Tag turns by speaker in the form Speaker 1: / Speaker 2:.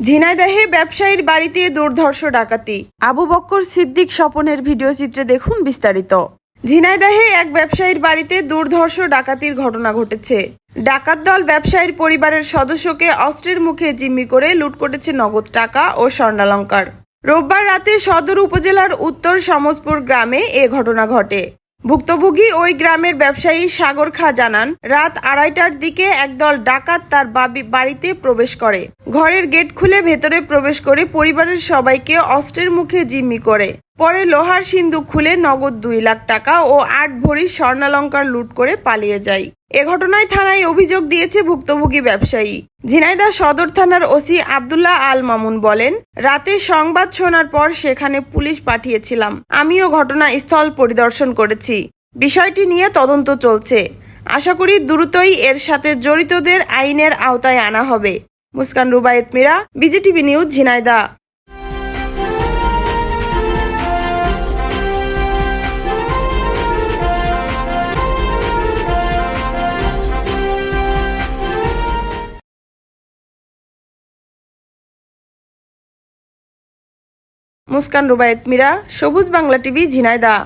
Speaker 1: ঝিনাইদহে ব্যবসায়ীর বাড়িতে দুর্ধর্ষ ডাকাতি। আবু বক্কর সিদ্দিক স্বপনের ভিডিও চিত্রে দেখুন বিস্তারিত। ঝিনাইদহে এক ব্যবসায়ীর বাড়িতে দুর্ধর্ষ ডাকাতির ঘটনা ঘটেছে। ডাকাত দল ব্যবসায়ীর পরিবারের সদস্যকে অস্ত্রের মুখে জিম্মি করে লুট করেছে নগদ টাকা ও স্বর্ণালঙ্কার। রোববার রাতে সদর উপজেলার উত্তর সমসপুর গ্রামে এ ঘটনা ঘটে। ভুক্তভোগী ওই গ্রামের ব্যবসায়ী সাগর খা জানান, রাত আড়াইটার দিকে একদল ডাকাত তার বাড়িতে প্রবেশ করে। ঘরের গেট খুলে ভেতরে প্রবেশ করে পরিবারের সবাইকে অস্ত্রের মুখে জিম্মি করে। পরে লোহার সিন্ধুক খুলে নগদ দুই লাখ টাকা ও আট ভরি স্বর্ণালঙ্কার লুট করে পালিয়ে যায়। এ ঘটনায় থানায় অভিযোগ দিয়েছে ভুক্তভোগী ব্যবসায়ী। ঝিনাইদহ সদর থানার ওসি আব্দুল্লাহ আল মামুন বলেন, রাতে সংবাদ শোনার পর সেখানে পুলিশ পাঠিয়েছিলাম। আমিও ঘটনাস্থল পরিদর্শন করেছি। বিষয়টি নিয়ে তদন্ত চলছে। আশা করি দ্রুতই এর সাথে জড়িতদের আইনের আওতায় আনা হবে। Muskan Rubayet Mira, BGTV news Jhenaidah. Muskan Rubayet Mira Sabuj Bangla TV Jhenaidah